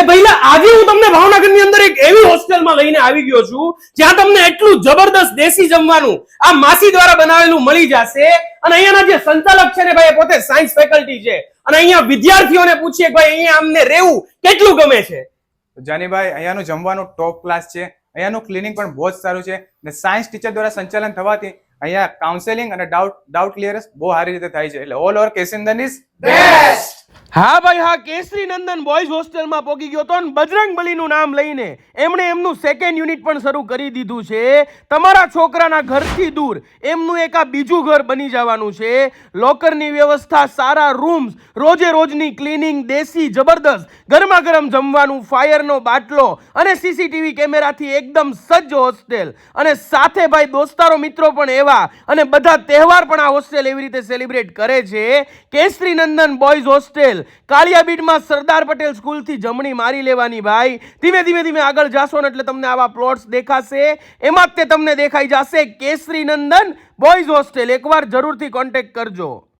એ ભઈલા આજે હું તમને ભાવનગરની અંદર એક એવી હોસ્ટેલમાં લઈને આવી ગયો છું જ્યાં તમને એટલું જબરદસ્ત દેશી જમવાનું આ માસી દ્વારા બનાવેલું મળી જશે. અને અહીંયાના જે સંચાલક છે ને ભાઈ પોતે સાયન્સ ફેકલ્ટી છે. અને અહીંયા વિદ્યાર્થીઓને પૂછીએ ભાઈ અહીંયા અમને રહેવું કેટલું ગમે છે? જાનીભાઈ અહીંયાનું જમવાનું ટોપ ક્લાસ છે. અહીંયાનું ક્લિનિંગ પણ બહુ જ સારું છે. અને સાયન્સ ટીચર દ્વારા સંચાલન થવાથી અહીંયા કાઉન્સેલિંગ અને ડાઉટ ડાઉટ ક્લિયરન્સ બહુ સારી રીતે થાય છે. એટલે ઓલ ઓવર કેસિંદન ઇઝ હા ભાઈ, હા કેસરી નંદન બોયઝ હોસ્ટેલમાં પોગી ગયો તો અને બજરંગ બલીનું નામ લઈને એમણે એમનું સેકન્ડ યુનિટ પણ શરૂ કરી દીધું છે. તમારા છોકરાના ઘરથી દૂર એમનું એક આ બીજું ઘર બની જવાનું છે. લોકરની વ્યવસ્થા, સારા રૂમ્સ રોજે રોજની ક્લિનિંગ દેશી જબરદસ્ત ગરમા ગરમ જમવાનું, ફાયરનો બાટલો અને સીસીટીવી કેમેરાથી એકદમ સજ્જ હોસ્ટેલ અને સાથે ભાઈ, દોસ્તારો, મિત્રો પણ એવા અને બધા તહેવાર પણ આ હોસ્ટેલ એવી રીતે સેલિબ્રેટ કરે છે. કેસરી નંદન બોયઝ હોસ્ટેલ કાળિયા બીડમાં સરદાર પટેલ સ્કૂલથી જમણી મારી લેવાની ભાઈ. ધીમે ધીમે ધીમે આગળ જાશો ને એટલે તમને આવા પ્લોટ્સ દેખાશે. એમાં જ તે તમને દેખાઈ જશે. કેસરી નંદન બોયઝ હોસ્ટેલ એકવાર જરૂરથી કોન્ટેક્ટ કરજો.